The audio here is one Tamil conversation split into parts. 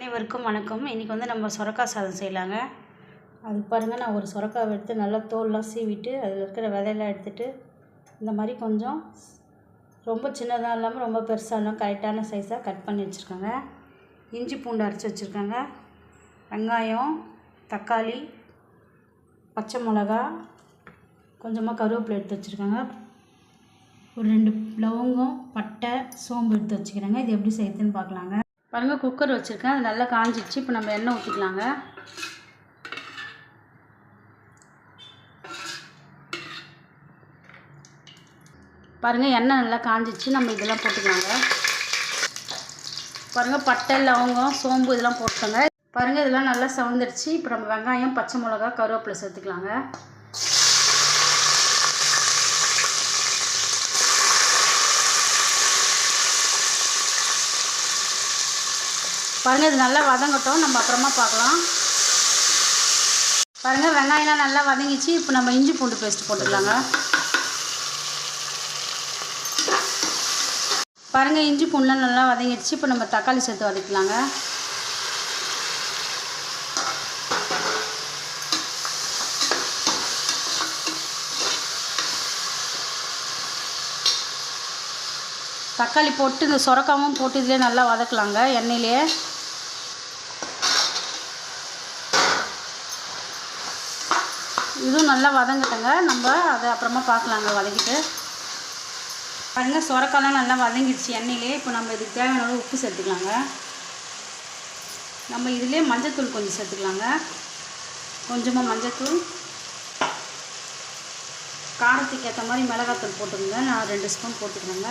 அனைவருக்கும் வணக்கம். இன்றைக்கி வந்து நம்ம சுரக்காய் சாதம் செய்யலாங்க. அதுக்கு பாருங்கள் நான் ஒரு சுரக்காவை எடுத்து நல்லா தோல்லாம் சீவிட்டு அதில் இருக்கிற விதையெல்லாம் எடுத்துகிட்டு இந்த மாதிரி கொஞ்சம் ரொம்ப சின்னதாக இல்லாமல் ரொம்ப பெருசாக இல்லாமல் கரெக்டான சைஸாக கட் பண்ணி வச்சுருக்கோங்க. இஞ்சி பூண்டு அரைச்சி வச்சுருக்கேங்க. வெங்காயம் தக்காளி பச்சை மிளகா கொஞ்சமாக கருவேப்பிலை எடுத்து வச்சுருக்கோங்க. ஒரு ரெண்டு லவங்கம் பட்டை சோம்பு எடுத்து வச்சுக்கிறேங்க. இது எப்படி செய்யுதுன்னு பார்க்கலாங்க. பாருங்க குக்கர் வச்சுருக்கேன். அது நல்லா காஞ்சிடுச்சு. இப்போ நம்ம எண்ணெய் ஊற்றிக்கலாங்க பாருங்கள் எண்ணெய் நல்லா காஞ்சிச்சு நம்ம இதெல்லாம் போட்டுக்கலாங்க. பாருங்கள் பட்டை லவங்கம் சோம்பு இதெல்லாம் போட்டுக்கோங்க. பாருங்கள் இதெல்லாம் நல்லா சவந்துடுச்சு. இப்போ நம்ம வெங்காயம் பச்சை மிளகா கருவேப்பிலை சேர்த்துக்கலாங்க. பாருங்கள் இது நல்லா வதங்கட்டும். நம்ம அப்புறமா பார்க்கலாம். பாருங்கள் வெங்காயம்லாம் நல்லா வதங்கிச்சு. இப்போ நம்ம இஞ்சி பூண்டு பேஸ்ட் போட்டுக்கலாங்க. பாருங்கள் இஞ்சி பூண்டுலாம் நல்லா வதங்கிடுச்சு. இப்போ நம்ம தக்காளி சேர்த்து வதக்கலாங்க. தக்காளி போட்டு இந்த சுரக்காவும் போட்டு இதிலே நல்லா வதக்கலாங்க எண்ணெயிலேயே. இதுவும் நல்லா வதங்கட்டுங்க. நம்ம அதை அப்புறமா பார்க்கலாங்க வதக்கிட்டு. பாருங்கள் சுரக்காலாம் நல்லா வதங்கிடுச்சு எண்ணெயிலே. இப்போ நம்ம இதுக்கு தேவையான உப்பு சேர்த்துக்கலாங்க. நம்ம இதிலே மஞ்சத்தூள் கொஞ்சம் சேர்த்துக்கலாங்க. கொஞ்சமாக மஞ்சத்தூள். காரத்துக்கு ஏற்ற மாதிரி மிளகாத்தூள் போட்டுக்கோங்க. நான் ரெண்டு ஸ்பூன் போட்டுக்கிறேங்க.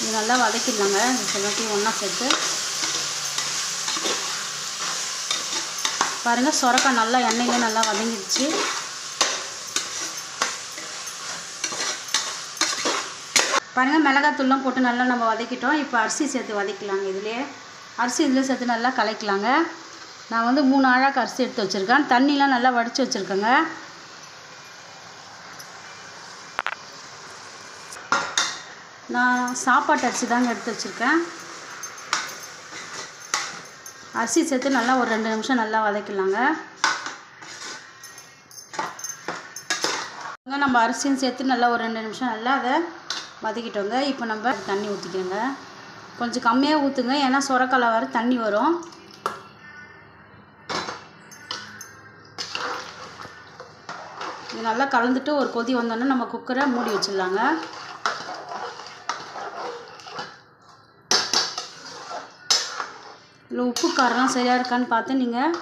இது நல்லா வதக்கிடலாங்க. இந்த எல்லாத்தையும் ஒன்றா சேர்த்து. பாருங்கள் சுரக்காய் நல்லா எண்ணெயில் நல்லா வதங்கிடுச்சு. பாருங்கள் மிளகாத்தூள்லாம் போட்டு நல்லா நம்ம வதக்கிட்டோம். இப்போ அரிசி சேர்த்து வதக்கலாங்க இதுலேயே அரிசி இதில் சேர்த்து நல்லா கலைக்கலாங்க. நான் வந்து மூணு ஆழாக்கு அரிசி எடுத்து வச்சுருக்கேன். தண்ணிலாம் நல்லா வடித்து வச்சுருக்கேங்க. நான் சாப்பாட்டு அரிசி தாங்க எடுத்து வச்சுருக்கேன். அரிசி சேர்த்து நல்லா ஒரு ரெண்டு நிமிஷம் நல்லா வதக்கலாங்க நம்ம அரிசியும் சேர்த்து நல்லா ஒரு ரெண்டு நிமிஷம் நல்லா அதை வதக்கிட்டோங்க. இப்போ நம்ம தண்ணி ஊற்றிக்கோங்க கொஞ்சம் கம்மியாக ஊற்றுங்க ஏன்னா சுரக்கால வர தண்ணி வரும். இது நல்லா கலந்துட்டு ஒரு கொதி வந்தோன்னே நம்ம குக்கரை மூடி வச்சிடலாங்க. இல்லை உப்பு காரம்லாம் சரியாக இருக்கான்னு பார்த்து நீங்கள்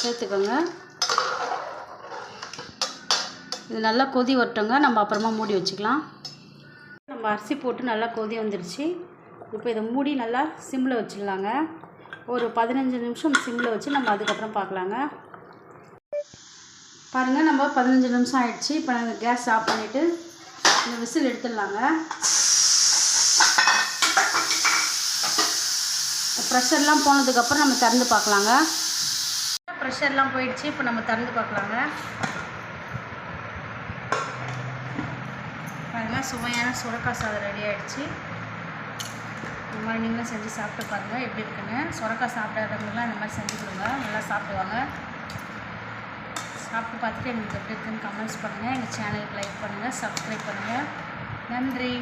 சேர்த்துக்கோங்க. இது நல்லா கொதி வரட்டுங்க. நம்ம அப்புறமா மூடி வச்சுக்கலாம். நம்ம அரிசி போட்டு நல்லா கொதி வந்துடுச்சு. இப்போ இதை மூடி நல்லா சிம்மில் வச்சிடலாங்க. ஒரு பதினஞ்சு நிமிஷம் சிம்மில் வச்சு நம்ம அதுக்கப்புறம் பார்க்கலாங்க. பாருங்கள் நம்ம பதினஞ்சு நிமிஷம் ஆயிடுச்சு. இப்போ நாங்கள் கேஸ் ஆஃப் பண்ணிவிட்டு இந்த விசில் எடுத்துடலாங்க. ப்ரெஷர்லாம் போனதுக்கப்புறம் நம்ம திறந்து பார்க்கலாங்க. ப்ரெஷர்லாம் போயிடுச்சு இப்போ நம்ம திறந்து பார்க்கலாங்க. பாருங்கள் சுவையான சுரக்காய் சாதம் ரெடி ஆகிடுச்சு இந்த மாதிரி நீங்களும் செஞ்சு சாப்பிட்டு பாருங்கள் எப்படி இருக்குன்னு. சுரக்காய் சாப்பிடாதவங்களாம் இந்த மாதிரி செஞ்சு கொடுங்க நல்லா சாப்பிடுவாங்க. சாப்பிட்டு பார்த்துட்டு எங்களுக்கு எப்படி இருக்குன்னு கமெண்ட்ஸ் பண்ணுங்கள் எங்கள் சேனலுக்கு லைக் பண்ணுங்கள் சப்ஸ்கிரைப் பண்ணுங்கள் நன்றி.